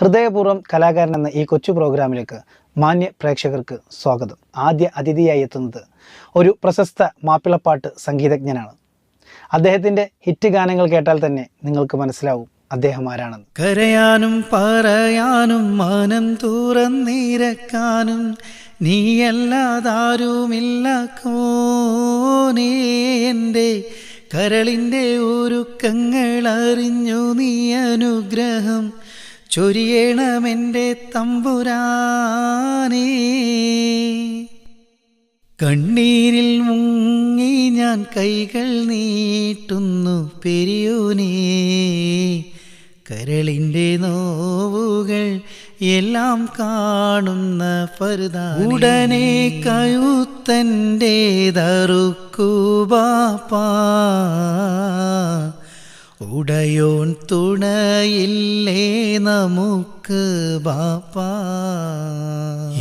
ഹൃദയപൂർവം കലാകാരൻ എന്ന ഈ കൊച്ചു പ്രോഗ്രാമിലേക്ക് മാന്യ പ്രേക്ഷകർക്ക് സ്വാഗതം. ആദ്യ അതിഥിയായി എത്തുന്നത് ഒരു പ്രശസ്ത മാപ്പിളപ്പാട്ട് സംഗീതജ്ഞനാണ്. അദ്ദേഹത്തിന്റെ ഹിറ്റ് ഗാനങ്ങൾ കേട്ടാൽ തന്നെ നിങ്ങൾക്ക് മനസ്സിലാവും അദ്ദേഹം ആരാണെന്ന്. കരയാനും പറയാനും മാനം തുറന്നിരക്കാനും നീയല്ലാതാരുമില്ല കോനേ എന്റെ കരളിന്റെ ഒരുക്കങ്ങൾ അറിഞ്ഞു നീ അനുഗ്രഹം ചൊരിയണമെന്റെ തമ്പുരാനേ. കണ്ണീരിൽ മുങ്ങി ഞാൻ കൈകൾ നീട്ടുന്നു പെരിയോനേ. കരളിന്റെ നോവുകൾ എല്ലാം കാണുന്ന പരുത ഉടനെ കയുത്തന്റെ ദറുക്കുബാപ്പാ ഉടയോൻ തുണയില്ലേ നമുക്ക് ബാപ്പ.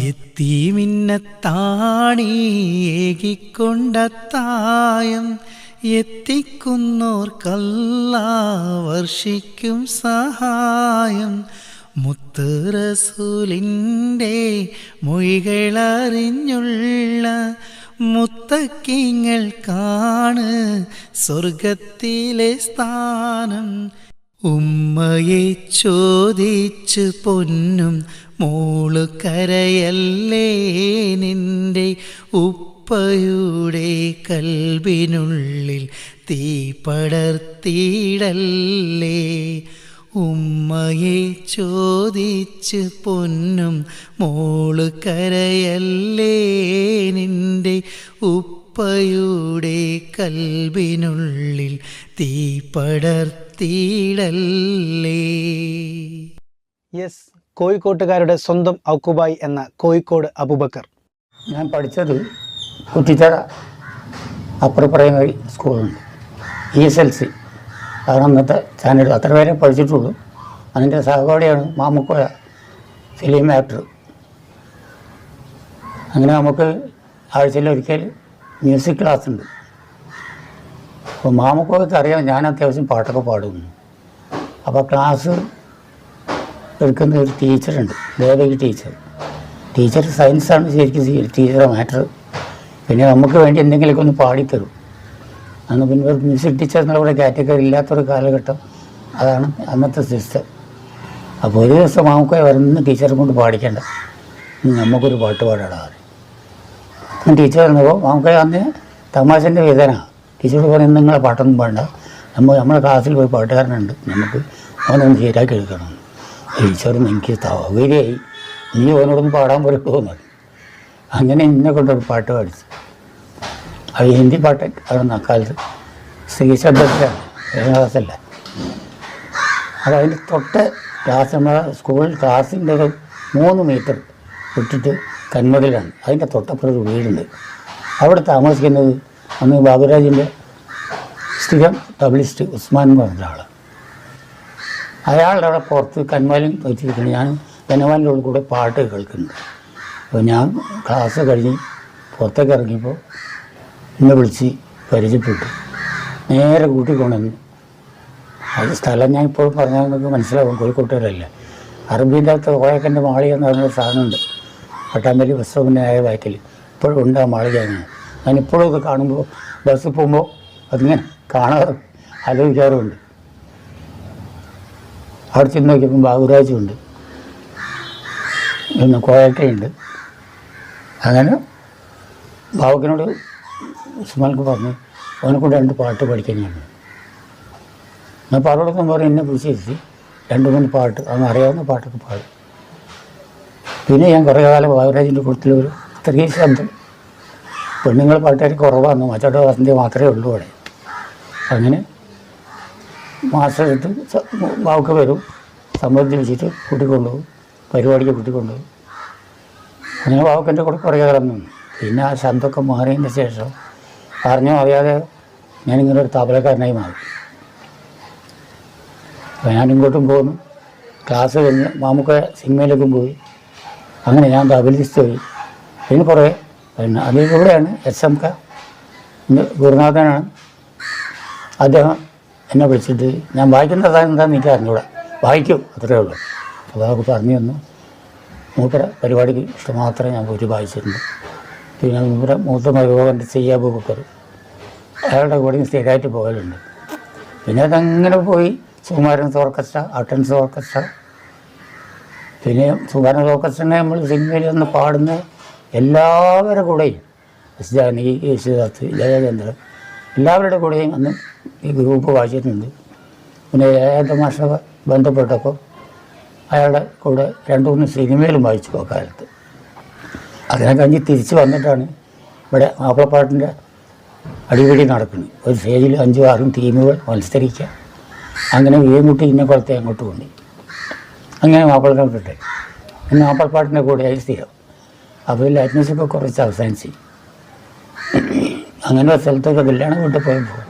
എത്തി മിന്നത്താണി ഏകിക്കൊണ്ടത്തായം എത്തിക്കുന്നോർക്കല്ല വർഷിക്കും സഹായം. മുത്തറസൂലിന്റെ മൊഴികളറിഞ്ഞുള്ള മുത്തക്കിങ്ങൾക്കാണ് സ്വർഗത്തിലെ സ്ഥാനം. ഉമ്മയെ ചോദിച്ച് പൊന്നും മോൾ കരയല്ലേ നിന്റെ ഉപ്പയുടെ കൽവിനുള്ളിൽ തീ പടർത്തിയിടല്ലേ? ഉമ്മയെ ചോദിച്ച് പൊന്നും മോൾ കരയല്ലേ നിന്റെ ഉപ്പയുടെ കൽവിനുള്ളിൽ തീ പടർത്തിയിടല്ലേ? യെസ് കോഴിക്കോട്ടുകാരുടെ സ്വന്തം ഔക്കുബായി എന്ന കോഴിക്കോട് അബുബക്കർ. ഞാൻ പഠിച്ചത് കുറ്റിത്തറ അപ്പർ പ്രൈമറി സ്കൂളുണ്ട്. E S L C. അതാണ് അന്നത്തെ ചാനൽ അത്ര പേരെ പഠിച്ചിട്ടുള്ളൂ. അതിന്റെ സഹപാഠിയാണ് മാമുക്കോയ ഫിലിം ആക്ടർ. അങ്ങനെ നമുക്ക് ആഴ്ചയിൽ ഒരിക്കൽ മ്യൂസിക് ക്ലാസ് ഉണ്ട്. അപ്പോൾ മാമുക്കോയ്ക്ക് അറിയാം ഞാൻ അത്യാവശ്യം പാട്ടൊക്കെ പാടുന്നു. അപ്പോൾ ക്ലാസ് എടുക്കുന്ന ഒരു ടീച്ചറുണ്ട് ദേവകി ടീച്ചർ. ടീച്ചർ സയൻസാണ് ശരിക്കും ടീച്ചറെ മാറ്റർ. പിന്നെ നമുക്ക് വേണ്ടി എന്തെങ്കിലുമൊക്കെ ഒന്ന് പാടിത്തരും. അന്ന് പിന്നെ മ്യൂസിക് ടീച്ചർ എന്നുള്ള കാറ്റഗറി ഇല്ലാത്തൊരു കാലഘട്ടം. അതാണ് അന്നത്തെ സിസ്റ്റം. അപ്പോൾ ഒരു ദിവസം നമുക്ക് വരുന്ന ടീച്ചറെ കൊണ്ട് പാടിക്കേണ്ട. നമുക്കൊരു പാട്ട് പാടാടാ ടീച്ചർ പറഞ്ഞപ്പോൾ നമുക്ക് അന്ന് തമാശന്റെ വേദന. ടീച്ചറോട് പറയുന്നത് നിങ്ങളെ പാട്ടൊന്നും പാടണ്ട. നമ്മൾ നമ്മളെ ക്ലാസ്സിൽ പോയി പാട്ടുകാരനുണ്ട്. നമുക്ക് അവനൊന്ന് ശരിയാക്കി എടുക്കണം. ടീച്ചറും എനിക്ക് സൗകര്യമായി. നീ അവനോടൊന്ന് പാടാൻ പറ്റുമോ അങ്ങനെ എന്നെ കൊണ്ടൊരു പാട്ട് പാടിച്ചു. അത് ഹിന്ദി പാട്ട് ആണ് അക്കാലത്ത് സ്ത്രീ ശബ്ദത്തിലാണ് അപ്പോൾ അതിന്റെ തൊട്ട് ക്ലാസ് നമ്മളെ സ്കൂൾ ക്ലാസ്സിന്റെ ഒരു മൂന്ന് മീറ്റർ വിട്ടിട്ട് കന്മതിലാണ്. അതിന്റെ തൊട്ടപ്പുറം ഒരു വീടുണ്ട്. അവിടെ താമസിക്കുന്നത് അന്ന് ബാബുരാജിന്റെ സ്ഥിരം തബിലിസ്റ്റ് ഉസ്മാൻ എന്ന് പറഞ്ഞ ആൾ അയാളുടെ അവിടെ പുറത്ത് കന്മാലും വെച്ചിരിക്കുന്നു. ഞാൻ ജനവാലിന്റെ കൂടെ പാട്ട് കേൾക്കുന്നുണ്ട്. അപ്പോൾ ഞാൻ ക്ലാസ് കഴിഞ്ഞ് പുറത്തേക്ക് ഇറങ്ങിയപ്പോൾ എന്നെ വിളിച്ച് പരിചയപ്പെട്ടു. നേരെ കൂട്ടിക്കൊണ്ടുവന്നു അത് സ്ഥലം ഞാൻ ഇപ്പോൾ പറഞ്ഞാൽ നിങ്ങൾക്ക് മനസ്സിലാവും. കോഴിക്കോട്ടുകാരല്ല. അറബീന്റെ അകത്ത് കോഴക്കന്റെ മാളി എന്ന് പറഞ്ഞൊരു സാധനമുണ്ട്. പട്ടാമ്പലി ബസ് സ്റ്റോപ്പിനായ വാറ്റിൽ ഇപ്പോഴും ഉണ്ട് ആ മാളികയാണ് ഞാൻ. ഇപ്പോഴും ഒക്കെ കാണുമ്പോൾ ബസ് പോകുമ്പോൾ അതിങ്ങനെ കാണാറ് ആലോചിക്കാറുമുണ്ട്. അവിടെ ചെന്ന് നോക്കിയപ്പോൾ ബാബുരാജുണ്ട്. പിന്നെ കോയക്കയുണ്ട് അങ്ങനെ ബാബുക്കിനോട് ഉസ്മാൻക്ക് പറഞ്ഞു അവനെ കൊണ്ട് രണ്ട് പാട്ട് പഠിക്കാൻ ഞാൻ പാടോടൊപ്പം പറഞ്ഞു എന്നെ വിളിച്ചിരുത്തി രണ്ട് മൂന്ന് പാട്ട് അവൻ അറിയാവുന്ന പാട്ടൊക്കെ പാടും. പിന്നെ ഞാൻ കുറേ കാലം ബാബുരാജിന്റെ കൂട്ടത്തിലൊരു സ്ത്രീ ശബ്ദം. പെണ്ണുങ്ങൾ പാട്ടുകാർ കുറവാണ് മറ്റോടെ വസന്തി മാത്രമേ ഉള്ളൂ അവിടെ. അങ്ങനെ മാസ്റ്റർ എടുത്ത് ബാബുക്ക് വരും സമ്മതിച്ച് വെച്ചിട്ട് കൂട്ടിക്കൊണ്ടുപോകും പരിപാടിക്ക് കൂട്ടിക്കൊണ്ടുപോകും. അങ്ങനെ ബാബുക്കന്റെ കൂടെ കുറേ കാലം നിന്നു. പിന്നെ ആ ശബ്ദമൊക്കെ മാറിയതിന് ശേഷം അറിഞ്ഞോ അറിയാതെ ഞാനിങ്ങനെ ഒരു തബലക്കാരനായി മാറി. അപ്പോൾ ഞാൻ ഇങ്ങോട്ടും പോന്നു. ക്ലാസ് കഴിഞ്ഞ് മാമുക്ക സിനിമയിലേക്കും പോയി. അങ്ങനെ ഞാൻ തബലിസ്റ്റ് പോയി. പിന്നെ കുറേ പിന്നെ അതിൽ കൂടെയാണ് എസ് എം ക. ഗുരുനാഥനാണ്. അദ്ദേഹം എന്നെ വിളിച്ചിട്ട് ഞാൻ വായിക്കുന്ന സാധനം എന്താണെന്ന് എനിക്ക് അറിഞ്ഞൂടാ. വായിക്കും അത്രേ ഉള്ളൂ. അപ്പോൾ അതൊക്കെ പറഞ്ഞു തന്നു. മൂപ്പര പരിപാടിക്ക് മാത്രമേ ഞാൻ പോയിട്ട് വായിച്ചിട്ടുണ്ട് പിന്നെ ഇവിടെ മൂത്ത മരുമകന്റെ ചെയ്യാബ് ബുക്കർ അയാളുടെ കൂടെയും സ്ഥിരമായിട്ട് പോകലുണ്ട്. പിന്നെ അതങ്ങനെ പോയി. സുകുമാരൻ ഓർക്കസ്ട്ര അട്ടൻസ് ഓർക്കസ്ട്ര. പിന്നെ സുകുമാരൻ ഓർക്കസ്ട്രനെ നമ്മൾ സിനിമയിൽ വന്ന് പാടുന്ന എല്ലാവരുടെ കൂടെയും എസ് ജാനകി യേശുദാസ് ജയചന്ദ്രൻ എല്ലാവരുടെ കൂടെയും അന്ന് ഈ ഗ്രൂപ്പ് വായിച്ചിട്ടുണ്ട്. പിന്നെ ഏത് മാഷ ബന്ധപ്പെട്ടപ്പോൾ അയാളുടെ കൂടെ രണ്ട് മൂന്ന് സിനിമയിലും വായിച്ചു ആ കാലത്ത്. അതിനെ കഴിഞ്ഞ് തിരിച്ച് വന്നിട്ടാണ് ഇവിടെ മാപ്പിളപ്പാട്ടിന്റെ അടിപിടി നടക്കുന്നത്. ഒരു സ്റ്റേജിൽ അഞ്ചും ആറും ടീമുകൾ മത്സരിക്കുക. അങ്ങനെ വീമുട്ടി ഇന്ന കുളത്തെ അങ്ങോട്ട് കൊണ്ടു അങ്ങനെ മാപ്പിളപ്പാട്ട് കിട്ടെ പിന്നെ മാപ്പിളപ്പാട്ടിന്റെ കൂടെയായി സ്ഥിരം. അപ്പോൾ ഈ ലൈറ്റ്നസൊക്കെ കുറച്ച് അവസാനിച്ച്. അങ്ങനെ ഒരു സ്ഥലത്തൊക്കെ കല്യാണം വീട്ടിൽ പോയപ്പോൾ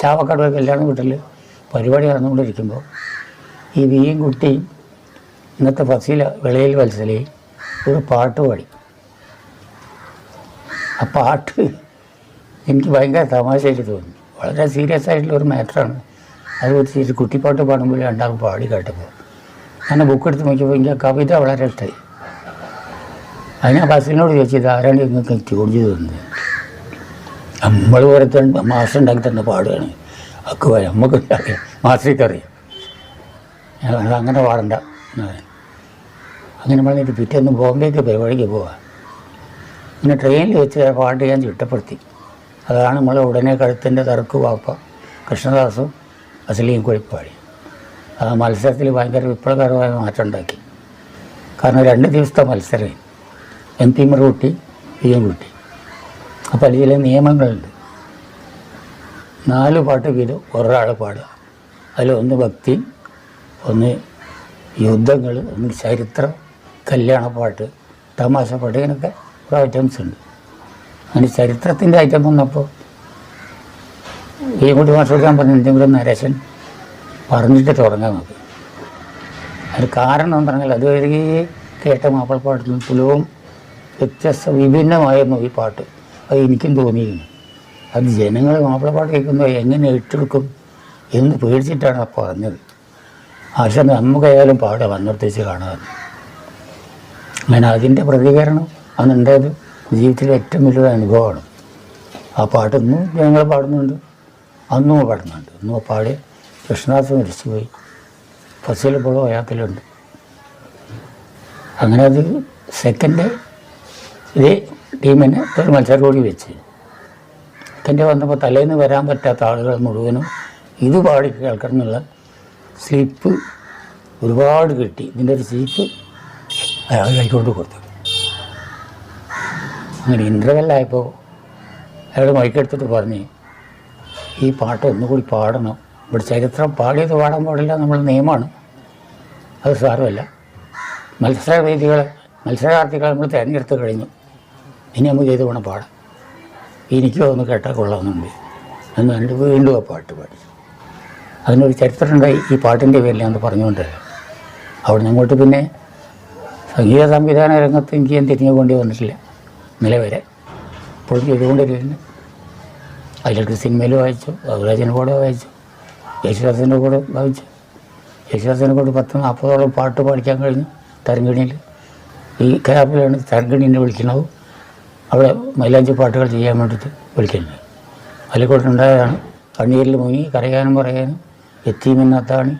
ചാവക്കാട് കല്യാണം വീട്ടിൽ പരിപാടി നടന്നുകൊണ്ടിരിക്കുമ്പോൾ ഈ വീയും കുട്ടിയും ഇന്നത്തെ ഫസീല വിളയിൽ മത്സരയും ഒരു പാട്ട് പാടി. ആ പാട്ട് എനിക്ക് ഭയങ്കര തമാശയായിട്ട് തോന്നി. വളരെ സീരിയസ് ആയിട്ടുള്ള ഒരു മാറ്ററാണ്. അത് വെച്ചിട്ട് കുട്ടിപ്പാട്ട് പാടുമ്പോൾ രണ്ടാളും പാടി കേട്ടപ്പോൾ. ഞാൻ ബുക്ക് എടുത്ത് നോക്കിയപ്പോൾ എനിക്ക് ആ കവിത വളരെ ഇഷ്ടമായി അതിന് ആ ബസ്സിനോട് ചോദിച്ചത് ആരാണ് നിങ്ങൾക്ക് ട്യൂൺ ചെയ്ത് തന്നത്. നമ്മൾ ഓരോരുത്തർ മാസ്റ്റർ ഉണ്ടാക്കി തന്നെ പാടുകയാണ്. ഒക്കെ നമുക്ക് പറഞ്ഞു, അങ്ങനെ പാടണ്ട. അങ്ങനെ പറഞ്ഞിട്ട് പിറ്റേന്ന് ബോംബെക്ക് പരിപാടിക്ക് പോവാം. പിന്നെ ട്രെയിനിൽ വെച്ച് പാട്ട് ഞാൻ ചിട്ടപ്പെടുത്തി. അതാണ് നമ്മൾ ഉടനെ കഴുത്തിന്റെ തറക്ക് വാപ്പ കൃഷ്ണദാസും അസലിയും കുഴിപ്പാടി. ആ മത്സരത്തിൽ ഭയങ്കര വിപ്ലവകരമായ മാറ്റം ഉണ്ടാക്കി കാരണം രണ്ട് ദിവസത്തെ മത്സരം. എം പിമാർ കൂട്ടി പി എം കൂട്ടി. അപ്പോൾ അതിൽ ചില നിയമങ്ങളുണ്ട്. നാല് പാട്ട് വീതം ഒരാൾ പാടുക. അതിലൊന്ന് ഭക്തി ഒന്ന് യുദ്ധങ്ങൾ ഒന്ന് ചരിത്രം കല്യാണപ്പാട്ട് തമാശ പാട്ട് ഇങ്ങനെയൊക്കെ കുറേ ഐറ്റംസ് ഉണ്ട്. അങ്ങനെ ചരിത്രത്തിന്റെ ഐറ്റം വന്നപ്പോൾ ഈ കൂട്ടി മാസ്റ്റർ ഞാൻ പറഞ്ഞു എന്തെങ്കിലും നരേശൻ പറഞ്ഞിട്ട് തുടങ്ങാൻ നോക്കി അതിന് കാരണം എന്ന് പറഞ്ഞാൽ അത് വരെ കേട്ട മാപ്പിളപ്പാട്ടിൽ തുലവും വ്യത്യസ്ത വിഭിന്നമായിരുന്നു ഈ പാട്ട്. അത് എനിക്കും തോന്നിയിരുന്നു അത് ജനങ്ങൾ മാപ്പിളപ്പാട്ട് കേൾക്കുമ്പോൾ എങ്ങനെ ഏറ്റെടുക്കും എന്ന് പേടിച്ചിട്ടാണ് പറഞ്ഞത്. ആശ നമുക്കായാലും പാടാം വന്നിടത്തേച്ച് കാണാതെ അങ്ങനെ അതിന്റെ പ്രതികരണം. അന്നുണ്ടായത് ജീവിതത്തിലെ ഏറ്റവും വലിയൊരു അനുഭവമാണ്. ആ പാട്ട് ഇന്നും ഞങ്ങൾ പാടുന്നുണ്ട്. അന്നും പാടുന്നുണ്ട്. ഇന്നും പാടി കൃഷ്ണദാസ് മരിച്ചുപോയി ബസ്സിൽ പോലും ഒയാത്തിലുണ്ട് അങ്ങനെ അത് സെക്കൻഡ് ഇതേ ടീമിനെ ഒരു മത്സരം കൂടി വെച്ച്. സെക്കൻഡ് വന്നപ്പോൾ തലേന്ന് വരാൻ പറ്റാത്ത ആളുകൾ മുഴുവനും ഇത് പാടി കേൾക്കണം എന്നുള്ള സ്ലിപ്പ് ഒരുപാട് കിട്ടി. ഇതിന്റെ ഒരു സ്ലിപ്പ് അയാൾ കൈക്കൊണ്ട് കൊടുത്തു. അങ്ങനെ ഇന്റർവെല്ലായപ്പോൾ അയാൾ മൈക്കെടുത്തിട്ട് പറഞ്ഞ് ഈ പാട്ട് ഒന്നുകൂടി പാടണം. ഇവിടെ ചരിത്രം പാടിയത് പാടാൻ പാടില്ല നമ്മൾ നിയമമാണ്. അത് സാരമല്ല. മത്സരവേദികളെ മത്സരാർത്ഥികളെ നമ്മൾ തിരഞ്ഞെടുത്ത് കഴിഞ്ഞു. ഇനി നമുക്ക് ചെയ്ത് വേണം പാടാം. എനിക്കും അതൊന്ന് കേട്ടാൽ കൊള്ളാമെന്നുണ്ട് എന്ന് പറഞ്ഞിട്ട് വീണ്ടും ആ പാട്ട് പാടി. അതിനൊരു ചരിത്രം ഉണ്ടായി ഈ പാട്ടിന്റെ പേരിലാന്ന് പറഞ്ഞുകൊണ്ട് അവിടെ അങ്ങോട്ട് പിന്നെ സംഗീത സംവിധാന രംഗത്ത് എനിക്ക് ഞാൻ തിരിഞ്ഞു കൊണ്ടി വന്നിട്ടില്ല നിലവരെ വരെ ഇപ്പോഴും ചെയ്തുകൊണ്ടിരിക്കുന്നു അതിലൊക്കെ സിനിമയിൽ വായിച്ചു ബാബുരാജന്റെ കൂടെ വായിച്ചു യേശുദാസിന്റെ കൂടെ വായിച്ചു. യേശുദാസിനെ കൂടെ പത്ത് നാൽപ്പതോളം പാട്ട് പഠിക്കാൻ കഴിഞ്ഞു തരങ്കിണിയിൽ ഈ ക്യാപ്പിലാണ് തരങ്കിണിനെ വിളിക്കുന്നത്. അവിടെ മൈലാഞ്ചി പാട്ടുകൾ ചെയ്യാൻ വേണ്ടിയിട്ട് വിളിക്കുന്നത്. അതിൽക്കൂട്ടുണ്ടായതാണ് കണ്ണീരിൽ മുങ്ങി കരയാനും പറയാനും എത്തീമെന്നാത്താണ്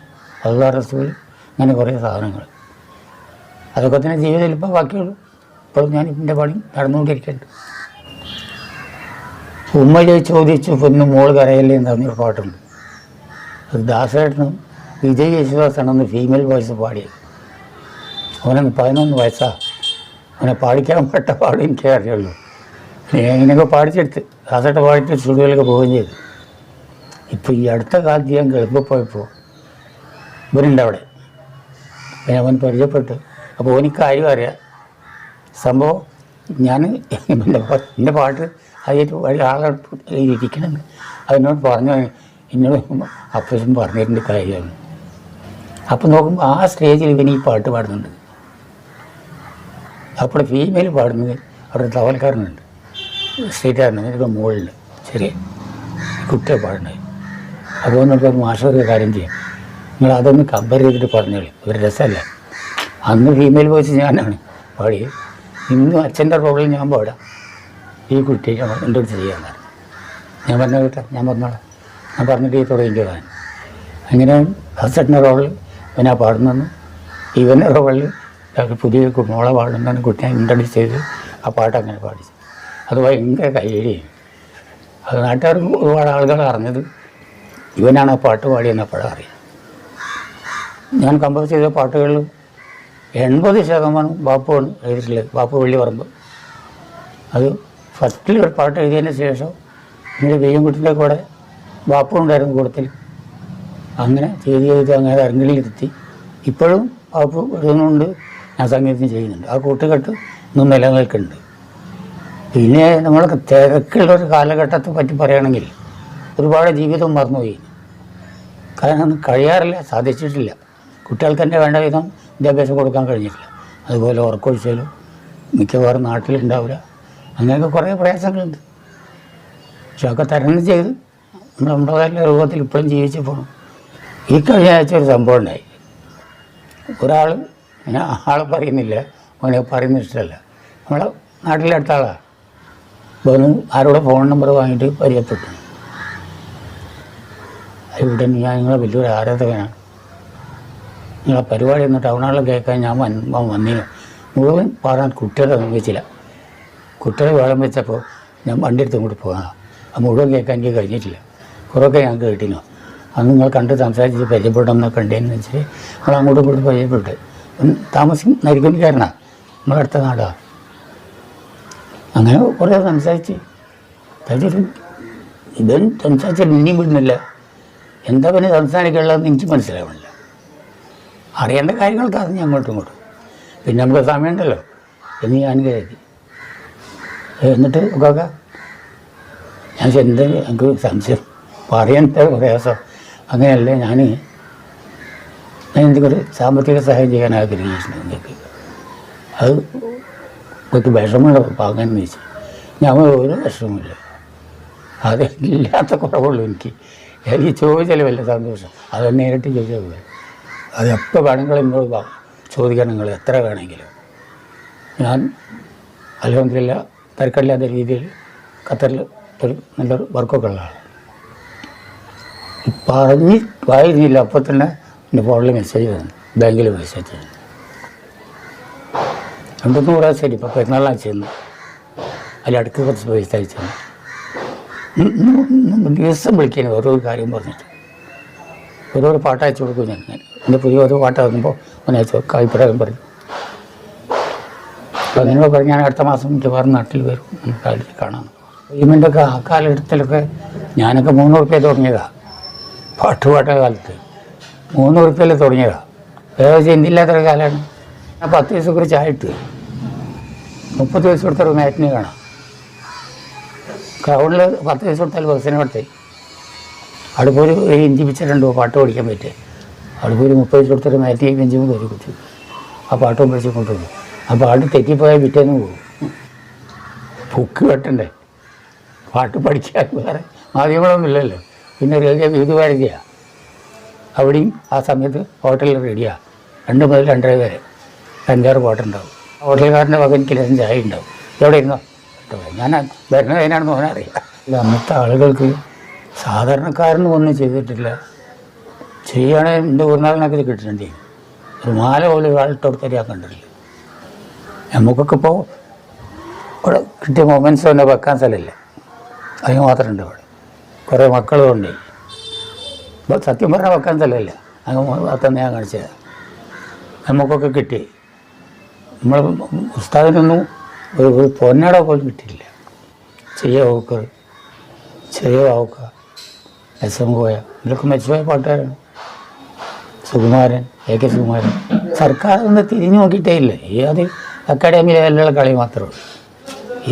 അള്ളാ റസൂൽ അങ്ങനെ കുറേ സാധനങ്ങൾ. അതൊക്കെ തന്നെ ജീവിതം ഇപ്പോൾ ബാക്കിയുള്ളൂ. ഇപ്പോഴും ഞാൻ ഇതിന്റെ പണി നടന്നുകൊണ്ടിരിക്കുന്നുണ്ട് ഉമ്മയെ ചോദിച്ചു പൊന്നു മോൾ കരയല്ലേ? എന്ന് പറഞ്ഞൊരു പാട്ടുണ്ട്. അത് ദാസേട്ടനും വിജയ് യേശുദാസാണെന്ന് ഫീമെയിൽ വോയിസ് പാടിയത്. അവനന്ന് പതിനൊന്ന് വയസ്സാണ് അവനെ പാടിക്കാൻ പെട്ട പാടും എനിക്കേ അറിയുള്ളൂ. ഇങ്ങനെയൊക്കെ പാടിച്ചെടുത്ത് ദാസേട്ട പാടിച്ച് സ്റ്റുഡിയോയിലൊക്കെ പോവുകയും ചെയ്തു. ഇപ്പോൾ ഈ അടുത്ത കാലത്ത് ഞാൻ ഗൾഫിൽ പോയപ്പോൾ ഇവരുണ്ട് അവിടെ. പിന്നെ അവൻ പരിചയപ്പെട്ടു. അപ്പോൾ എനിക്ക് കാര്യം അറിയാം. സംഭവം ഞാൻ എന്റെ എന്റെ പാട്ട് അതിൽ ആളെ ഇരിക്കണമെന്ന് അതിനോട് പറഞ്ഞു എന്നോട് അപ്പച്ചും പറഞ്ഞിട്ടുണ്ട് കാര്യമാണ്. അപ്പം നോക്കുമ്പോൾ ആ സ്റ്റേജിൽ ഇവന് ഈ പാട്ട് പാടുന്നുണ്ട്. അപ്പോൾ ഫീമെയിൽ പാടുന്നത് അവിടെ തവൽക്കാരനുണ്ട് സ്റ്റേറ്റായിരുന്നു ഇതിന്റെ മുകളിൽ ശരി കുട്ടിയെ പാടുന്നത്. അപ്പോൾ നമുക്ക് ഒരു കാര്യം ചെയ്യാം. നിങ്ങൾ അതൊന്ന് കമ്പയർ ചെയ്തിട്ട് പറഞ്ഞോളി. ഒരു രസമല്ല? അന്ന് ഫീമെയിൽ വോയിസ് ഞാനാണ്. പാടിയത് ഇന്നും അച്ഛന്റെ പ്രോബ്ലം ഞാൻ പാടാം. ഈ കുട്ടി എന്റെ അടുത്ത് ചെയ്യാൻ പറഞ്ഞു ഞാൻ പറഞ്ഞ കേട്ടോ ഞാൻ പറഞ്ഞോളാം. ഞാൻ പറഞ്ഞിട്ട് ഈ തുടങ്ങിയതാണ് അങ്ങനെ ഹസന്റെ റോളിൽ ഇവനാ പാടുന്നെന്ന് ഇവന്റെ റോളിൽ പുതിയ മോളെ പാടുന്നതാണ് കുട്ടിയെ ഇൻട്രഡ്യൂസ് ചെയ്ത് ആ പാട്ട് അങ്ങനെ പാടിച്ചു. അത് ഭയങ്കര കയ്യടിയാണ് അത് നാട്ടുകാർ ഒരുപാട് ആളുകൾ അറിഞ്ഞത് ഇവനാണ് ആ പാട്ട് പാടിയെന്നപ്പോഴാണ് അറിയാം. ഞാൻ കമ്പോസ് ചെയ്ത പാട്ടുകളിൽ എൺപത് ശതമാനം ബാപ്പുവാണ് എഴുതിയിട്ടുള്ളത്. ബാപ്പു വെള്ളി പറമ്പ്. അത് ഫസ്റ്റിൽ ഒരു പാട്ട് എഴുതിയതിന് ശേഷം എന്റെ വെയ്യൻകുട്ടിന്റെ കൂടെ ബാപ്പു ഉണ്ടായിരുന്നു കൂടത്തിൽ. അങ്ങനെ ചെയ്ത് ചെയ്ത് അങ്ങനെ അരങ്ങിലിരുത്തി. ഇപ്പോഴും ബാപ്പു എഴുതുന്നുണ്ട് ഞാൻ സംഗീതം ചെയ്യുന്നുണ്ട്. ആ കൂട്ടുകെട്ട് ഇന്നും നിലനിൽക്കുന്നുണ്ട്. പിന്നെ നമ്മൾ തിരക്കുള്ള ഒരു കാലഘട്ടത്തെ പറ്റി പറയുകയാണെങ്കിൽ ഒരുപാട് ജീവിതം മറന്നുപോയി. കാരണം കഴിയാറില്ല സാധിച്ചിട്ടില്ല. കുട്ടികൾക്ക് തന്നെ വേണ്ട വിധം വിദ്യാഭ്യാസം കൊടുക്കാൻ കഴിഞ്ഞിട്ടില്ല. അതുപോലെ ഉറക്കൊഴിച്ചാലും മിക്കവാറും നാട്ടിലുണ്ടാവില്ല. അങ്ങനെയൊക്കെ കുറേ പ്രയാസങ്ങളുണ്ട്. പക്ഷെ ഒക്കെ തരണം ചെയ്ത് നമ്മൾ നമ്മുടേതായ രൂപത്തിൽ ഇപ്പോഴും ജീവിച്ചു പോകണം ഈ കഴിഞ്ഞ ആഴ്ച ഒരു സംഭവം ഉണ്ടായി. ഒരാൾ ഞാൻ ആളെ പറയുന്നില്ല. അവനെ പറയുന്ന ഇഷ്ടമല്ല. നമ്മളെ നാട്ടിലെ അടുത്ത ആളാണ് അവന് ആരോടെ ഫോൺ നമ്പർ വാങ്ങിയിട്ട് പരിചയപ്പെട്ടു. ഇവിടെ ഞാൻ നിങ്ങളെ വലിയൊരു ആരാധകനാണ്. നിങ്ങളെ പരിപാടി ഒന്ന് ടൗൺ കേൾക്കാൻ ഞാൻ വന്ന വന്നിന് മുഴുവൻ പാടാൻ കുട്ടികളെ വെച്ചില്ല കുട്ടികളെ വേളം വെച്ചപ്പോൾ ഞാൻ വണ്ടി എടുത്ത് ഇങ്ങോട്ട് പോകാം അത് മുഴുവൻ കേൾക്കാൻ എനിക്ക് കഴിഞ്ഞിട്ടില്ല. കുറേയൊക്കെ ഞാൻ കേട്ടിരുന്നു. അന്ന് നിങ്ങൾ കണ്ട് സംസാരിച്ച് പരിചയപ്പെടണം എന്നൊക്കെ ഉണ്ടെന്ന് വെച്ചാൽ നമ്മൾ അങ്ങോട്ടും ഇങ്ങോട്ടും പരിചയപ്പെട്ട്. താമസം നരിക്കുന്നിക്കാരനാണ് നമ്മുടെ അടുത്ത നാടാണ് അങ്ങനെ കുറേ സംസാരിച്ച്. തരും ഇവൻ സംസാരിച്ചാൽ ഇനിയും വിടുന്നില്ല. എന്താ പിന്നെ സംസാരിക്കാനുള്ളതെന്ന് എനിക്ക് മനസ്സിലാവണില്ല അറിയേണ്ട കാര്യങ്ങൾക്ക് അറിഞ്ഞ് അങ്ങോട്ടും ഇങ്ങോട്ടും പിന്നെ നമുക്ക് സമയമുണ്ടല്ലോ. എന്ന് ഞാൻ കരുതി എന്നിട്ട് ഒക്കെ ഞാൻ എന്തെങ്കിലും എന്താ എനിക്ക് സംശയം പറയാൻ പ്രയാസം അങ്ങനെയല്ല ഞാൻ ഒരു സാമ്പത്തിക സഹായം ചെയ്യാൻ ആഗ്രഹിച്ചിട്ടുണ്ട് നിങ്ങൾക്ക്. അത് കുറച്ച് വിഷമമുള്ള പാകാൻ വെച്ച് ഞാൻ ഒരു വിഷമമില്ല അത് ഇല്ലാത്ത കുറവുള്ളൂ എനിക്ക്. എനിക്ക് ചോദിച്ചാലും വലിയ സന്തോഷം. അത് നേരിട്ട് ചോദിച്ചാൽ അത് എപ്പോൾ വേണമെങ്കിലും എന്നോട് ചോദിക്കണം നിങ്ങൾ എത്ര വേണമെങ്കിലും. ഞാൻ അലഹമില്ല തിരക്കില്ലാത്ത രീതിയിൽ ഖത്തറിൽ ഒരു നല്ലൊരു വർക്കൊക്കെ ഉള്ള ആളാണ്. പറഞ്ഞ് വായിരുന്നില്ല അപ്പോൾ തന്നെ എന്റെ ഫോണിൽ മെസ്സേജ് വന്നു ബാങ്കിൽ മെസ്സേജ് വന്നു. രണ്ടൊന്നും കൂടെ ശരി ഇപ്പോൾ പെരുന്നാളാണ് ചെയ്യുന്നു അതിൽ അടുക്ക് കുറച്ച് പൈസ അയച്ചു തന്നു. ദിവസം വിളിക്കുന്നത് ഓരോ കാര്യം പറഞ്ഞിട്ട്. ഓരോരോ പാട്ട് അയച്ചു കൊടുക്കും ഞാൻ. എന്റെ പുതിയ ഒരു പാട്ടാകുമ്പോൾ കൊടുക്കും അഭിപ്രായം പറയും. അപ്പോൾ അങ്ങനെ പറഞ്ഞ് ഞാൻ അടുത്ത മാസം മിക്കവാറും നാട്ടിൽ വരും. നമുക്ക് കാണാം. ഇവന്റെ ഒക്കെ ആ കാലഘട്ടത്തിലൊക്കെ ഞാനൊക്കെ മൂന്ന് റുപ്യ തുടങ്ങിയതാണ് പാട്ട് പാട്ട കാലത്ത്. മൂന്ന് റുപ്യയിൽ തുടങ്ങിയതാണ് വേറെ ചിന്തില്ലാത്തൊരു കാലമാണ് ഞാൻ പത്ത് ദിവസം കുറിച്ച് ആയിട്ട് മുപ്പത് ദിവസം കൊടുത്തൊരു മാറ്റിനെ കാണാം. ക്രൗഡിൽ പത്ത് ദിവസം കൊടുത്താൽ ബസ്സിനെ കൊടുത്തേ അവിടെ പോയി ഒരു ഹിന്ദി പാട്ട് പഠിക്കാൻ പറ്റുക അവിടെ പോയി മുപ്പത് കൊടുത്തൊരു മാറ്റി ബെഞ്ചും കയറി കുത്തി. ആ പാട്ടും പഠിച്ച് കൊണ്ടുവന്നു ആ പാട്ട് തെറ്റിപ്പോയാൽ വിറ്റേന്ന് പോകും. ബുക്ക് വെട്ടണ്ടേ? പാട്ട് പഠിക്കാൻ വേറെ മാധ്യമങ്ങളൊന്നും ഇല്ലല്ലോ. പിന്നെ റേഡിയോ വിധുഭാരതിയാണ് അവിടെയും ആ സമയത്ത് ഹോട്ടലിൽ റെഡിയാ. രണ്ട് മുതൽ രണ്ടര വരെ അഞ്ചാറ് പാട്ടുണ്ടാവും. ഹോട്ടലുകാരന്റെ വക എനിക്ക് ലക്ഷം ചായ ഉണ്ടാവും. എവിടെ ഇരുന്നോ? ഞാൻ വരുന്നത് അതിനാണെന്ന് ഓനെ അറിയാം. ഇല്ല അന്നത്തെ ആളുകൾക്ക് സാധാരണക്കാരനും ഒന്നും ചെയ്തിട്ടില്ല. ചെയ്യുകയാണെങ്കിൽ എന്റെ ഊർനാളിനൊക്കെ കിട്ടുന്നുണ്ട് ഒരു മാല പോലെ ഒരാളിട്ട് കണ്ടിട്ടില്ല. നമുക്കൊക്കെ ഇപ്പോൾ ഇവിടെ കിട്ടിയ മൊമെന്റ്സ് തന്നെ വെക്കാൻ സ്ഥലമില്ല. അതിന് മാത്രമുണ്ട് ഇവിടെ. കുറേ മക്കളും ഉണ്ട് ഇപ്പോൾ സത്യം പറഞ്ഞാൽ വെക്കാൻ സ്ഥലമില്ല. അങ്ങ് തന്നെ ഞാൻ കാണിച്ചത് നമുക്കൊക്കെ കിട്ടി. നമ്മൾ ഉസ്താദിനൊന്നും ഒരു ഒരു പൊന്നട പോലും കിട്ടിയില്ല. ചെയ്യ ഓക്കർ ചെറിയ വാവുക്ക എസ് എം കോയ ഇതൊക്കെ മെച്ചമായ പാട്ടുകാരാണ്. Sukumaran A K Sukumaran. സർക്കാർ ഒന്ന് തിരിഞ്ഞു നോക്കിയിട്ടേ ഇല്ല ഈ അത് അക്കാഡമിയിലുള്ള കളി മാത്രമേ ഉള്ളൂ.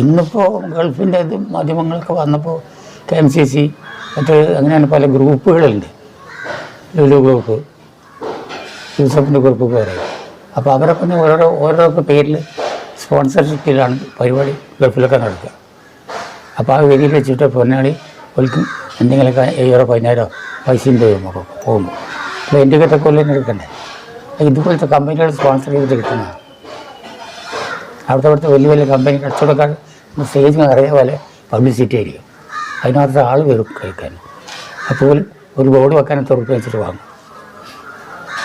ഇന്നിപ്പോൾ ഗൾഫിന്റെ ഇത് മാധ്യമങ്ങളൊക്കെ വന്നപ്പോൾ കെ എം സി സി മറ്റ് അങ്ങനെയാണ് പല ഗ്രൂപ്പുകളുണ്ട്. ലുലു ഗ്രൂപ്പ് യൂസഫിന്റെ ഗ്രൂപ്പ് പോലെ. അപ്പോൾ അവരൊക്കെ ഒന്ന് ഓരോ പേരിൽ സ്പോൺസർഷിപ്പിലാണ് പരിപാടി ഗൾഫിലൊക്കെ നടക്കുക. അപ്പോൾ ആ വേദിയിൽ വെച്ചിട്ട് പൊന്നാളി ഒരിക്കും എന്തെങ്കിലുമൊക്കെ ഏഴോ പതിനായിരോ പൈസയും തരും പോകുമ്പോൾ ടിക്കറ്റൊക്കെ കൊല്ലം എടുക്കണ്ടേ? ഇതുപോലത്തെ കമ്പനികൾ സ്പോൺസർ ചെയ്തിട്ട് കിട്ടുന്ന അവിടുത്തെ അവിടുത്തെ വലിയ വലിയ കമ്പനി കച്ചവടക്കാർ സ്റ്റേജ് നിറയെ പോലെ പബ്ലിസിറ്റി ആയിരിക്കും. അതിനകത്ത് ആൾ വരും കേൾക്കാൻ അപ്പോൾ ഒരു ബോർഡ് വെക്കാൻ എത്ര ഉറുപ്പ്യ വെച്ചിട്ട് വാങ്ങും.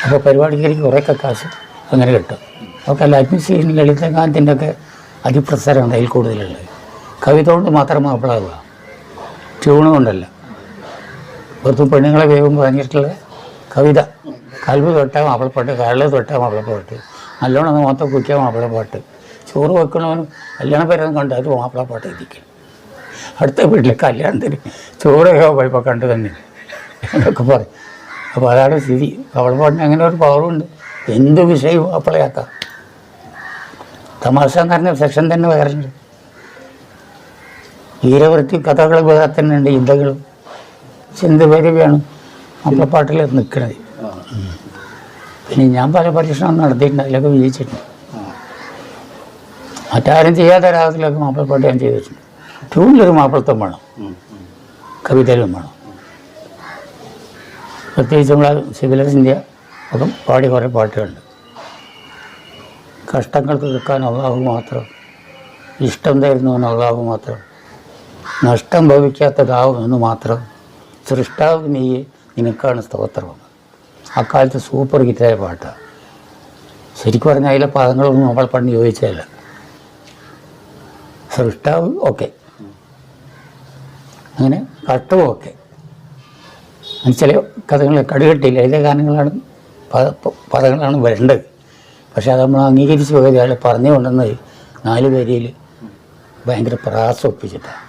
അപ്പോൾ പരിപാടിക്ക് കുറേയൊക്കെ കാശ് അങ്ങനെ കിട്ടും. അപ്പോൾ ലഗ്നശ്ശേരി ലളിതകാന്തിന്റെ ഒക്കെ അതിപ്രസരമാണ് അതിൽ കൂടുതലുള്ളത്. കവിത കൊണ്ട് മാത്രം മാപ്പിളാവുക ട്യൂണ് കൊണ്ടല്ല വെറുതെ പെണ്ണുങ്ങളെ വേഗം പറഞ്ഞിട്ടുള്ള കവിത. കൽവ് തൊട്ടാൽ മാപ്പിളപ്പാട്ട് കരൾ തൊട്ടാൽ മാപ്പിളപ്പാട്ട് നല്ലോണം അത് മൊത്തം കുറ്റിയ മാപ്പിളപ്പാട്ട് ചോറ് വെക്കണവനും കല്യാണം പേരൊന്നും കണ്ട് അത് മാപ്പിളപ്പാട്ട് എത്തിക്കും അടുത്ത വീട്ടിൽ കല്യാണത്തിന് ചോറൊക്കെ പോയപ്പോൾ കണ്ട് തന്നെ. എന്നൊക്കെ പറയും. അപ്പോൾ അതാണ് സ്ഥിതി. മാപ്പിളപ്പാട്ടിന് അങ്ങനെ ഒരു പവറുണ്ട് എന്ത് വിഷയവും മാപ്പിളയാക്കാം. തമാശ എന്ന് പറഞ്ഞ സെക്ഷൻ തന്നെ വേറെ ഉണ്ട് വീരവൃത്തി കഥകൾ വേറെ തന്നെ ഉണ്ട് യുദ്ധങ്ങളും ചിന്ത പേരുകയാണ് മാപ്പിളപ്പാട്ടിൽ നിൽക്കണത് പിന്നെ ഞാൻ പല പരീക്ഷണം നടത്തിയിട്ടുണ്ട് അതിലൊക്കെ വിജയിച്ചിട്ടുണ്ട്. മറ്റാരും ചെയ്യാത്ത രാഗത്തിലൊക്കെ മാപ്പിളപ്പാട്ട് ഞാൻ ചെയ്തിട്ടുണ്ട് ട്യൂണിലൊരു മാപ്പിളത്വം വേണം. കവിതയിലും വേണം. പ്രത്യേകിച്ച് നമ്മളെ സിവിലർ ഇന്ത്യ ഒക്കെ പാടി കുറേ പാട്ടുകളുണ്ട്. കഷ്ടങ്ങൾ തീർക്കാൻ അള്ളാഹു മാത്രം ഇഷ്ടം തരുന്നു അള്ളാഹു മാത്രം നഷ്ടം ഭവിക്കാത്തതാവും എന്ന് മാത്രം സൃഷ്ടാവ് നീ നിനക്കാണ് സ്തോത്രം. അക്കാലത്ത് സൂപ്പർ ഹിറ്റായ പാട്ടാണ് ശരിക്കും പറഞ്ഞാൽ അതിലെ പദങ്ങളൊന്നും നമ്മൾ പണ്ട് ചോദിച്ചതല്ല സൃഷ്ടാവ് ഓക്കെ. അങ്ങനെ കഷ്ടവും ഓക്കെ ചില കഥകൾ കടുകെട്ടില്ല. അതിലെ ഗാനങ്ങളാണ് പദ പദങ്ങളാണ് വരേണ്ടത്. പക്ഷേ അത് നമ്മൾ അംഗീകരിച്ച് പോയത് അയാൾ പറഞ്ഞു കൊണ്ടുവന്നത് നാല് പേരിൽ ഭയങ്കര പ്രാസം ഒപ്പിച്ചിട്ടാണ്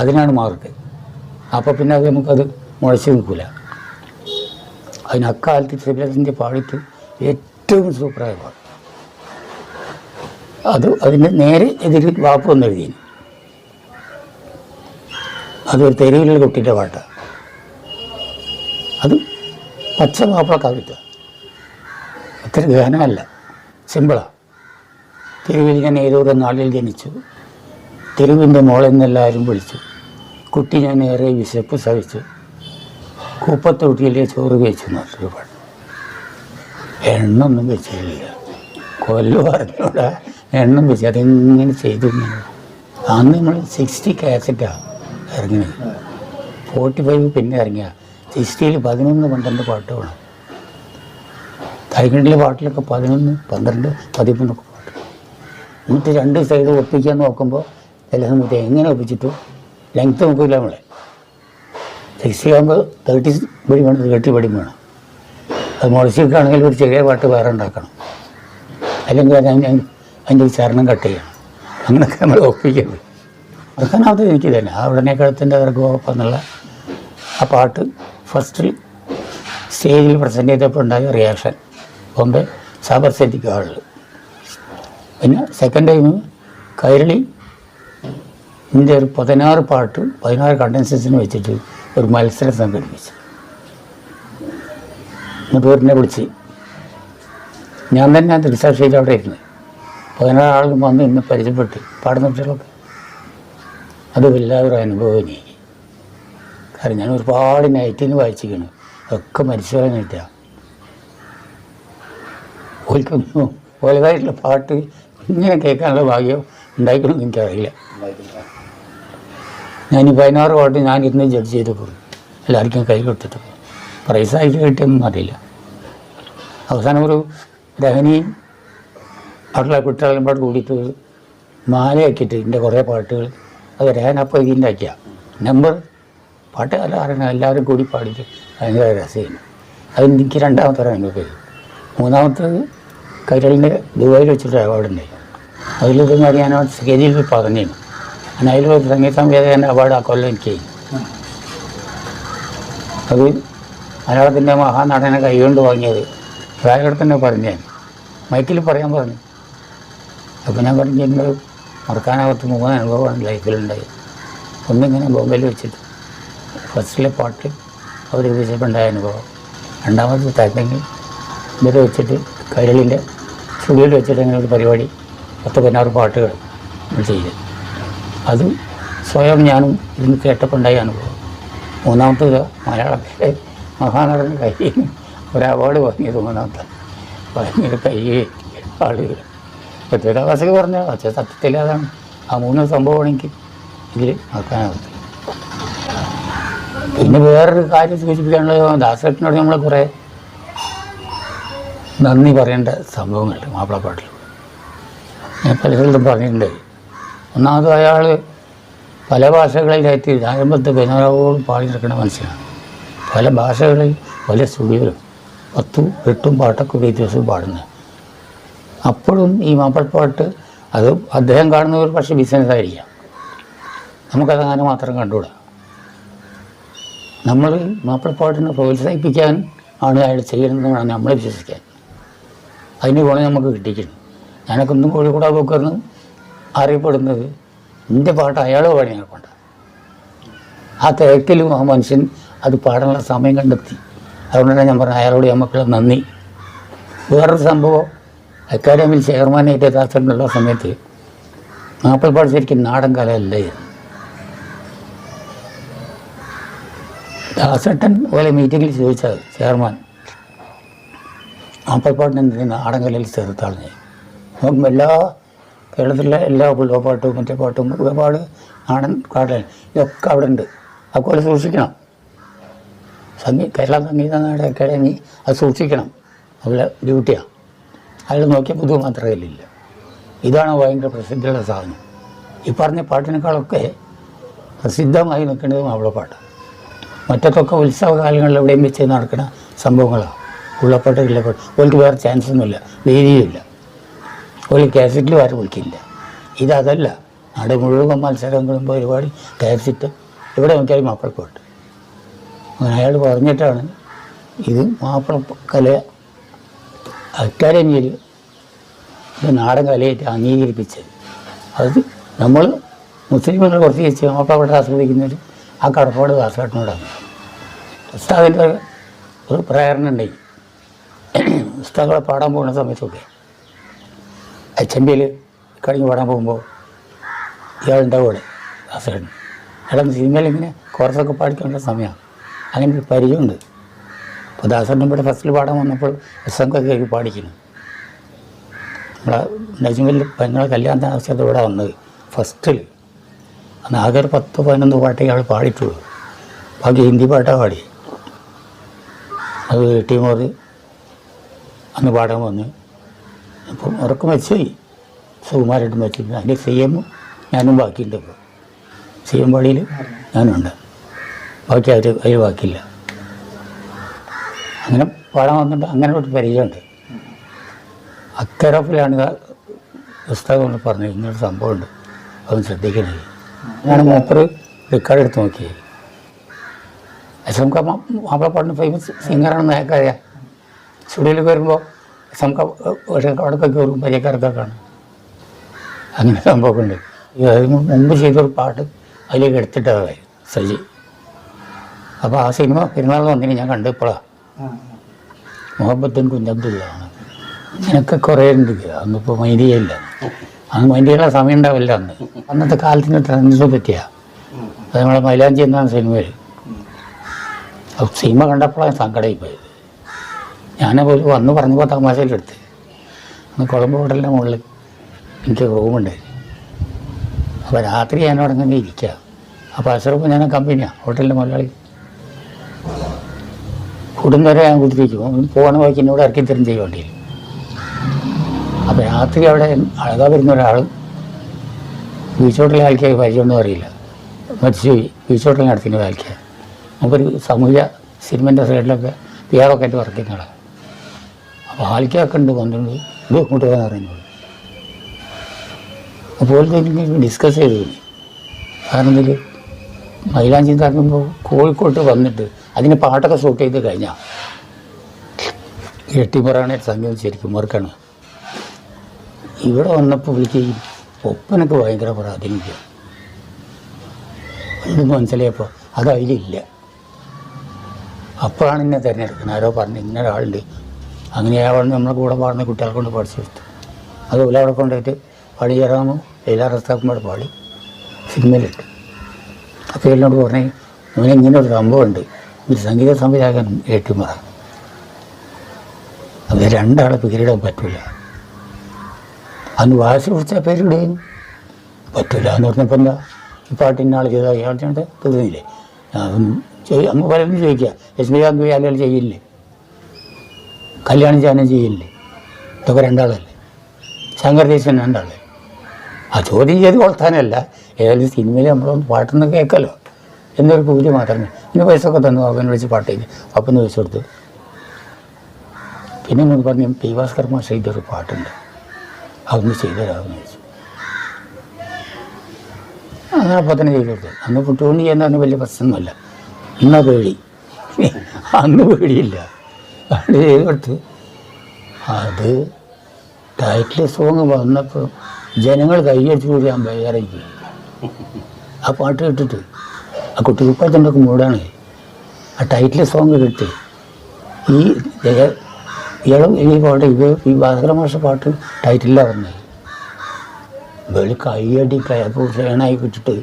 അതിനാണ് മാർക്ക്. അപ്പോൾ പിന്നെ അത് നമുക്കത് മുളച്ച് നിൽക്കില്ല അതിന് അക്കാലത്ത് പാടിത്ത് ഏറ്റവും സൂപ്പറായ പാട്ട് അത് അതിന്റെ നേരെ എതിരിൽ വാപ്പ് വന്ന് എഴുതി അതൊരു തെരുവിലുള്ള കുട്ടിയുടെ പാട്ടാണ് അത് പച്ച മാപ്പിള കവിത. അത്ര ഗഹനമല്ല സിമ്പിളാണ് തെരുവിൽ ഞാൻ ഏതോ നാളിൽ ജനിച്ചു. തെരുവിന്റെ മോളെന്നെല്ലാവരും വിളിച്ചു. കുട്ടി ഞാൻ ഏറെ വിശപ്പ് സഹിച്ചു. കൂപ്പത്തൊട്ടിയിലെ ചോറ് വെച്ചു എന്നൊരു പാട്ട്. എണ്ണൊന്നും വെച്ചില്ല. കൊല്ലു പറഞ്ഞൂടാ. എണ്ണം വെച്ച് അതെങ്ങനെ ചെയ്തു. അന്ന് നമ്മൾ സിക്സ്റ്റി കാസറ്റാണ് ഇറങ്ങിയത് ഫോർട്ടി ഫൈവ് പിന്നെ ഇറങ്ങിയ. സിക്സ്റ്റിയിൽ പതിനൊന്ന് പന്ത്രണ്ട് പാട്ട് വേണം. തൈകണ്ടിലെ പാട്ടിലൊക്കെ പതിനൊന്ന് പന്ത്രണ്ട് പതിമൂന്നൊക്കെ പാട്ട്. എന്നിട്ട് രണ്ട് സൈഡ് ഒപ്പിക്കാൻ നോക്കുമ്പോൾ എല്ലാ സമയത്ത് എങ്ങനെ ഒപ്പിച്ചിട്ടു? ലെങ്ത്ത് നോക്കില്ല നമ്മളെ. സിക്സ്റ്റി ആകുമ്പോൾ തേർട്ടി പടി വേണം തേർട്ടി പടി വേണം. അത് മുളച്ചിക്കാണെങ്കിൽ ഒരു ചെറിയ പാട്ട് വേറെ ഉണ്ടാക്കണം. അല്ലെങ്കിൽ അത് അതിന്റെ ചരണം കട്ട് ചെയ്യണം. അങ്ങനെയൊക്കെ നമ്മൾ ഒപ്പിക്കുന്നത് അതൊക്കെ എനിക്ക് തന്നെ. ആ ഉടനെ കഴുത്തിന്റെ വർഗോപ്പം എന്നുള്ള ആ പാട്ട് ഫസ്റ്റ് സ്റ്റേജിൽ പ്രസന്റ് ചെയ്തപ്പോൾ ഉണ്ടായ റിയാക്ഷൻ ബോംബെ സാബർ സെറ്റിക്ക് ഹാളിൽ പിന്നെ സെക്കൻഡ് ടൈം കൈരളി ഇതിന്റെ ഒരു പതിനാറ് പാട്ട് പതിനാറ് കണ്ടൻസിന് വെച്ചിട്ട് ഒരു മത്സരം സംഘടിപ്പിച്ചു. എന്നിട്ട് എന്നെ വിളിച്ച്. ഞാൻ തന്നെ ചെയ്ത് അവിടെ ഇരുന്ന്. പതിനാറ് ആളും വന്ന് ഇന്ന് പരിചയപ്പെട്ട് പാടുന്ന കുട്ടികളൊക്കെ. അത് വല്ലാതൊരു അനുഭവം എനിക്ക് കാരണം ഞാൻ ഒരുപാട് നൈറ്റിന് വായിച്ചിരിക്കുന്നു ഒക്കെ മരിച്ചവരാനായിട്ടാ ഓൽക്കൊന്നും ഓലതായിട്ടുള്ള പാട്ട് ഇങ്ങനെ കേൾക്കാനുള്ള ഭാഗ്യം ഉണ്ടായിക്കണമെന്ന് എനിക്കറിയില്ല. ഞാൻ ഈ പതിനാറ് പാട്ട് ഞാൻ ഇരുന്ന് ജഡ്ജ് ചെയ്ത് പോകും എല്ലാവർക്കും കൈ കൊടുത്തിട്ട് പ്രൈസായിട്ട് കിട്ടിയൊന്നും അറിയില്ല. അവസാനം ഒരു രഹനിയും അവിടെയുള്ള കുട്ടികളും പാട്ട് കൂടിയിട്ട് മാലയാക്കിയിട്ട് ഇതിന്റെ കുറേ പാട്ടുകൾ. അത് രഹനപ്പോൾ ഇതിന്റെ ആക്കിയ നമ്പർ പാട്ട് അറിയണം എല്ലാവരും കൂടി പാടിയിട്ട് ഭയങ്കര രസമാണ് അത് എനിക്ക് രണ്ടാമത്തെ അനുഭവം മൂന്നാമത്തത് കൈരളിന്റെ ദുബായിൽ വെച്ചിട്ട് അവാർഡ് ഉണ്ടായി. അതിലിത് ഞാൻ സ്കേജിൽ പറഞ്ഞിരുന്നു. അതിൽ ഒരു സംഗീത സംവേദകന്റെ അവാർഡ് ആ കൊല്ലം എനിക്ക് അത് മലയാളത്തിന്റെ മഹാനടനെ കൈകൊണ്ട് വാങ്ങിയത്. പ്രായത്തിൽ തന്നെ പറഞ്ഞു. മൈക്കിൽ പറയാൻ പറഞ്ഞു. അപ്പോൾ ഞാൻ പറഞ്ഞു എന്റെ മറക്കാനാകത്ത് മൂന്ന് അനുഭവമാണ് ലൈഫിലുണ്ടായത്. ഒന്നിങ്ങനെ ബോംബെയിൽ വെച്ചിട്ട് ഫസ്റ്റിലെ പാട്ട് അവതരിപ്പിച്ചപ്പോണ്ടായ അനുഭവം. രണ്ടാമത്തെ തരണമെങ്കിൽ ഇവരെ വെച്ചിട്ട് കൈരളിന്റെ സ്റ്റുഡിയോയിൽ വെച്ചിട്ട് അങ്ങനെ ഒരു പരിപാടി പത്ത് പതിനാറ് പാട്ടുകൾ ചെയ്ത്. അതും സ്വയം ഞാനും ഇരുന്ന് കേട്ടപ്പോൾ ഉണ്ടായ അനുഭവം മൂന്നാമത്തത് മലയാളത്തിലെ മഹാനടൻ കയ്യിൽ ഒരു അവാർഡ് വാങ്ങിയത് മൂന്നാമത്തെ. ഭയങ്കര കൈ ആളുകൾ പൃഥ്വിരാവാസൊക്കെ പറഞ്ഞ പക്ഷേ സത്യത്തിൽ അതാണ്. ആ മൂന്ന് സംഭവമാണെങ്കിൽ ഇതിൽ നടക്കാനാവത്തില്ല പിന്നെ വേറൊരു കാര്യം സൂചിപ്പിക്കാനുള്ളത് ദാസേട്ടനോട് നമ്മൾ കുറേ നന്ദി പറയേണ്ട സംഭവങ്ങളുണ്ട് മാപ്പിളപ്പാട്ടിൽ ഞാൻ പല സ്ഥലത്തും പറഞ്ഞിട്ടുണ്ട്. ഒന്നാമത് അയാൾ പല ഭാഷകളിലായിട്ട് ആരംഭത്തെ പതിനാറോളം പാടി മനുഷ്യനാണ്. പല ഭാഷകളിൽ പല സ്റ്റുഡിയോയിലും പത്തും എട്ടും പാട്ടൊക്കെ ഒരു ദിവസവും പാടുന്നത്. അപ്പോഴും ഈ മാപ്പിളപ്പാട്ട് അത് അദ്ദേഹം കാണുന്ന ഒരു പക്ഷേ ബിസിനസ് ആയിരിക്കാം. നമുക്കത് അങ്ങനെ മാത്രം കണ്ടുകൂടാ. നമ്മൾ മാപ്പിളപ്പാട്ടിനെ പ്രോത്സാഹിപ്പിക്കാൻ ആണ് അയാൾ ചെയ്യുന്നതെന്നാണ് നമ്മൾ വിശ്വസിക്കാൻ. അതിന് ഗുണം നമുക്ക് കിട്ടിക്കുന്നു ഞാനൊക്കെ ഒന്നും കോഴിക്കോട് പോക്കറിന് അറിയപ്പെടുന്നത് എന്റെ പാട്ട് അയാൾ പാടിയാൽ കൊണ്ട്. ആ തിരക്കിലും ആ മനുഷ്യൻ അത് പാടാനുള്ള സമയം കണ്ടെത്തി. അതുകൊണ്ടാണ് ഞാൻ പറഞ്ഞത് അയാളോട് നമുക്ക് നന്ദി. വേറൊരു സംഭവം അക്കാഡമിയിൽ ചെയർമാനായിട്ട് ദാസനുള്ള സമയത്ത് മാപ്പിളപ്പാട് ശരിക്കും നാടൻ കലയല്ലേ ദാസട്ടൻ പോലെ മീറ്റിങ്ങിൽ ചോദിച്ചത് ചെയർമാൻ മാപ്പിളപ്പാട്ടിനെ എന്തിനാ നാടൻ കലയിൽ ചേർത്താണ് അപ്പം എല്ലാ കേരളത്തിലെ എല്ലാ പുള്ളപ്പാട്ടും മറ്റേ പാട്ടും ഒരുപാട് നാടൻ കാടൻ ഇതൊക്കെ അവിടെ ഉണ്ട് അതുപോലെ സൂക്ഷിക്കണം. സംഗീ കേരള സംഗീത നാട് അക്കാദമി അത് സൂക്ഷിക്കണം. അവരുടെ ഡ്യൂട്ടിയാണ് അതിൽ നോക്കിയ പുതു മാത്രമേ ഇല്ല ഇതാണ് ഭയങ്കര പ്രസിദ്ധിയുള്ള സാധനം. ഈ പറഞ്ഞ പാട്ടിനേക്കാളൊക്കെ പ്രസിദ്ധമായി നിൽക്കേണ്ടതും അവളെ പാട്ട് മറ്റൊക്കെ ഉത്സവകാലങ്ങളിൽ എവിടെയും വെച്ച് നടക്കുന്ന സംഭവങ്ങളാണ് ഉള്ളപ്പാട്ട് ഇല്ലപ്പാട്ട്. ഓൾക്ക് വേറെ ചാൻസൊന്നുമില്ല വേദിയുമില്ല. ഒരു കാസറ്റിൽ ആരും വിളിക്കില്ല ഇതതല്ല. നാട് മുഴുവൻ മത്സരങ്ങളും ഒരുപാട് കാസറ്റ് ഇവിടെ നോക്കിയാൽ അങ്ങനെ അയാൾ പറഞ്ഞിട്ടാണ് ഇത് മാപ്പിള കല അക്കാദമിയിൽ ഇത് നാടൻ കലയായിട്ട് അംഗീകരിപ്പിച്ചത്. അത് നമ്മൾ മുസ്ലിമുകൾ കുറച്ച് വെച്ച് മാപ്പിളപ്പാട്ട് ആസ്വദിക്കുന്നവർ ആ കടപ്പാട് ദാസേട്ടനോടാണ് ഉസ്താദിന്റെ ഒരു പ്രേരണ ഉണ്ടായി ഉസ്താദുകളെ പാടാൻ പോകുന്ന സമയത്തൊക്കെ എച്ച് എം കഴിഞ്ഞ് പാടാൻ പോകുമ്പോൾ ഇയാളുണ്ടാവും അവിടെ അയാൾ സിനിമയിൽ ഇങ്ങനെ കുറച്ചൊക്കെ പാടിക്കേണ്ട സമയമാണ് അങ്ങനെ ഒരു പരിചയമുണ്ട്. അപ്പോൾ ദാസേട്ടൻ ഇവിടെ ഫസ്റ്റിൽ പാടാൻ വന്നപ്പോൾ പ്രസംഗമൊക്കെ കയറി പാടിക്കുന്നു. നമ്മളെ നജ്മലിൽ പെങ്ങളെ കല്യാണത്തിന് ആവശ്യത്തിൽ ഇവിടെ വന്നത് ഫസ്റ്റിൽ അന്ന് ആകെ ഒരു പത്ത് പതിനൊന്ന് പാട്ടേ അയാൾ പാടിയിട്ടുള്ളൂ. ബാക്കി ഹിന്ദി പാട്ടാണ് പാടി. അത് ടീമോർ അന്ന് പാടാൻ വന്നു. അപ്പം ഉറക്കം വെച്ചുപോയി സുകുമാരായിട്ട് മരിച്ചിട്ടുണ്ട് അതിന്റെ സി എം ഞാനും ബാക്കിയുണ്ട് ഇപ്പോൾ സി എം പള്ളിയിൽ ഞാനുണ്ട്. ബാക്കി അവർ അതിൽ ബാക്കിയില്ല. അങ്ങനെ പാടാൻ വന്നിട്ട് അങ്ങനെ ഒരു പരിചയമുണ്ട്. അത്തരത്തിലാണ് പുസ്തകം പറഞ്ഞത്. ഇങ്ങനൊരു സംഭവമുണ്ട്. അതൊന്ന് ശ്രദ്ധിക്കണേ. ഞാൻ മൂപ്പർ റെക്കോർഡ് എടുത്ത് നോക്കിയത് ക മാപ്പിളപ്പാടിന് ഫേമസ് സിംഗറാണെന്ന് അയാൾക്കറിയാം സ്റ്റുഡിയോയിലേക്ക് വരുമ്പോൾ എസ് അവിടെ അവിടെയൊക്കെ കയറും പരിചയക്കാരൊക്കെ കാണും അങ്ങനെ സംഭവമൊക്കെ ഉണ്ട് അതിന് മുമ്പ് ചെയ്തൊരു പാട്ട് അതിലേക്ക് എടുത്തിട്ടതായി സജി. അപ്പോൾ ആ സിനിമ പെരുന്നാൾ വന്നിന് ഞാൻ കണ്ടു ഇപ്പോഴാണ് മുഹബത്തും കുഞ്ഞബ്ദുള്ളതാണ് ഇങ്ങനെയൊക്കെ കുറേ ഉണ്ട്. അന്നിപ്പോൾ മൈൻഡ് ചെയ്യില്ല. അന്ന് മൈൻഡിയുള്ള സമയം ഉണ്ടാവില്ല അന്ന്. അന്നത്തെ കാലത്തിന് ട്രെൻഡിനെ പറ്റിയാ. അത് നമ്മളെ മൈലാഞ്ചി എന്നാണ് സിനിമയിൽ. സിനിമ കണ്ടപ്പോഴാണ് സങ്കടമായി പോയത്. പോലും വന്ന് പറഞ്ഞപ്പോൾ തമാശയിലെടുത്ത് അന്ന് കുളമ്പ് ഹോട്ടലിന്റെ മുകളിൽ എനിക്ക് റൂമുണ്ട്. അപ്പോൾ രാത്രി ഞാൻ അവിടെ തന്നെ ഇരിക്കുക അപ്പോൾ അസറപ്പോൾ ഞാൻ കമ്പനിയാണ് ഹോട്ടലിന്റെ മുതലാളി. കുടുംബരെ ഞാൻ കുത്തിരിക്കും പോകണ വഴിക്ക് എന്നോട് ഇറക്കി തരും ചെയ്യും വണ്ടിയിൽ അപ്പോൾ രാത്രി അവിടെ അഴകാ വരുന്ന ഒരാൾ ബീച്ച് ഹോട്ടലിലെ ആൾക്കാർ പരിചയമൊന്നും അറിയില്ല. മരിച്ചുപോയി ബീച്ച് ഹോട്ടലിൽ നടത്തുന്ന ആൾക്കാർ നമുക്കൊരു സാമൂഹ്യ സിനിമന്റെ സൈഡിലൊക്കെ പിയാറൊക്കെ ആയിട്ട് വർക്ക് ഉണ്ട് പന്ത്രണ്ട്. ഇത് ഇങ്ങോട്ട് പോകാൻ അപ്പോൾ ഡിസ്കസ് ചെയ്തു. കാരണം ഇതിൽ മൈലാഞ്ചി തറങ്ങുമ്പോൾ കോഴിക്കോട്ട് വന്നിട്ട് അതിന് പാട്ടൊക്കെ ഷൂട്ട് ചെയ്ത് കഴിഞ്ഞാൽ എട്ടിമറാണ് സംഗീതം ശരിക്കും മറുക്കാണ് ഇവിടെ വന്നപ്പോൾ വിളിക്ക് ഈ ഒപ്പനൊക്കെ ഭയങ്കര പ്രാധാന്യം ഇത് മനസ്സിലായപ്പോൾ അത് അതിലില്ല. അപ്പോഴാണ് എന്നെ തിരഞ്ഞെടുക്കുന്നത്. ആരോ പറഞ്ഞു ഇന്ന ഒരാളുണ്ട് അങ്ങനെ അയാളാണ് നമ്മളെ കൂടെ പാടുന്ന കുട്ടികളെ കൊണ്ട് പഠിച്ചു കൊടുത്തു. അതുപോലെ അവിടെ കൊണ്ടുപോയിട്ട് പാടി ചേരാമോ? എല്ലാ റസ്താക്കുമ്പോൾ പാടി. സിനിമയിലിട്ട്. അപ്പോൾ എന്നോട് പറഞ്ഞേ അങ്ങനെ ഇങ്ങനെ ഒരു സംഭവമുണ്ട് ഒരു സംഗീത സംവിധായകൻ ഏറ്റുമാറ. അത് രണ്ടാളെ പേരിടാൻ പറ്റില്ല അന്ന് വാശി പിടിച്ച പേരിടുകയും പറ്റില്ല എന്ന് പറഞ്ഞപ്പോൾ എന്താ? ഈ പാട്ട് ഇന്നാൾ ചെയ്താൽ ഇയാൾ ചെയ്യേണ്ട? തീർന്നില്ലേ അതൊന്നും അങ്ങ് പലരും ചോദിക്കുക രശ്മികാന്ത് ആളുകൾ ചെയ്യില്ലേ? കല്യാണം ചെയ്യാനും ചെയ്യില്ലേ ഇതൊക്കെ രണ്ടാളല്ലേ? ശങ്കർദേശൻ രണ്ടാളല്ലേ? ആ ചോദ്യം ചെയ്ത് കൊളത്താനല്ല. ഏതായാലും സിനിമയിൽ നമ്മളൊന്ന് പാട്ടൊന്ന് കേൾക്കല്ലോ. എന്നൊരു പൂജ മാത്രമേ. പിന്നെ ഒക്കെ തന്നു. അവനെ വിളിച്ച് പാട്ട് കഴിഞ്ഞു അപ്പം വെച്ച് കൊടുത്തു. പിന്നെ ഒന്ന് പറഞ്ഞു പി ഭാസ്കർ മാഷ ഇതൊരു പാട്ടുണ്ട്. അതൊന്ന് ചെയ്തു തരാമെന്ന് ചോദിച്ചു. അങ്ങനെ അപ്പോൾ തന്നെ ചെയ്തു കൊടുത്തു. അന്ന് കുട്ടിയോണ്ട് ചെയ്യുന്ന വലിയ പ്രശ്നമൊന്നുമല്ല. എന്നാ പേടി. അന്ന് പേടിയില്ല. കൊടുത്ത് അത് ടൈറ്റിൽ സോങ് വന്നപ്പോൾ ജനങ്ങൾ കൈയടിച്ചു കൂടി ഞാൻ വേറെ ആ പാട്ട് കേട്ടിട്ട് ആ കുട്ടി ഇപ്പോഴത്തെ മൂടാണ്. ആ ടൈറ്റിൽ സോങ് കേട്ട് ഈ ഇളം ഈ പാട്ട് ഇത് ഈ ഭാസ്കര മാഷ പാട്ട് ടൈറ്റിലാണ് പറഞ്ഞത് വെളി കൈയടി ക്ലയപ്പ് ഷേണായി വിട്ടിട്ട്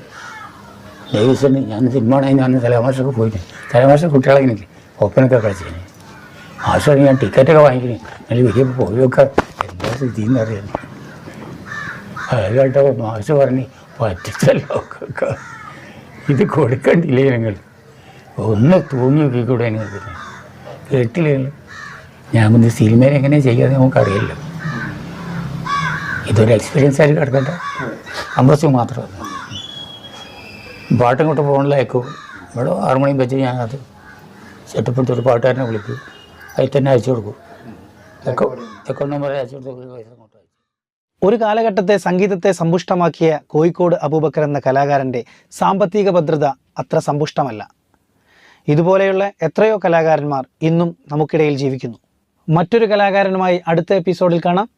ലേവിസിന് ഞാൻ സിനിമ ആണെങ്കിൽ ഞാൻ തലമാഷൊക്കെ പോയിട്ട് തലമാഷ കുട്ടികളെ എനിക്ക് ഒപ്പനൊക്കെ കളിച്ചു മാഷ ഞാൻ ടിക്കറ്റൊക്കെ വാങ്ങിക്കണേ. നല്ല വലിയ പോയൊക്കെ എന്താ സ്ഥിതി എന്നറിയാം അത് മാസ് പറഞ്ഞ് പറ്റിച്ചല്ലോ. ഇത് കൊടുക്കണ്ടില്ലേ ഞങ്ങൾ ഒന്ന് തൂങ്ങി നോക്കിക്കൂടെ നിങ്ങൾക്ക് കേട്ടില്ലേ ഞാൻ പിന്നെ സിനിമയിൽ എങ്ങനെ ചെയ്യാതെ നമുക്കറിയില്ല ഇതൊരു എക്സ്പീരിയൻസ് ആയിട്ട് കിടക്കട്ടെ അമ്പസ്യം മാത്രം. പാട്ടും കൊണ്ട് ഫോണിലയക്കും ഇവിടെ ആറുമണിയും വെച്ച് ഞാനത് സെറ്റപ്പ് എടുത്തൊരു പാട്ടുകാരനെ വിളിക്കും. അതിൽ തന്നെ അയച്ചു കൊടുക്കും. നമ്പർ ഒരു കാലഘട്ടത്തെ സംഗീതത്തെ സമ്പുഷ്ടമാക്കിയ കോഴിക്കോട് അബൂബക്കർ എന്ന കലാകാരന്റെ സാമ്പത്തിക ഭദ്രത അത്ര സമ്പുഷ്ടമല്ല. ഇതുപോലെയുള്ള എത്രയോ കലാകാരന്മാർ ഇന്നും നമുക്കിടയിൽ ജീവിക്കുന്നു. മറ്റൊരു കലാകാരനുമായി അടുത്ത എപ്പിസോഡിൽ കാണാം.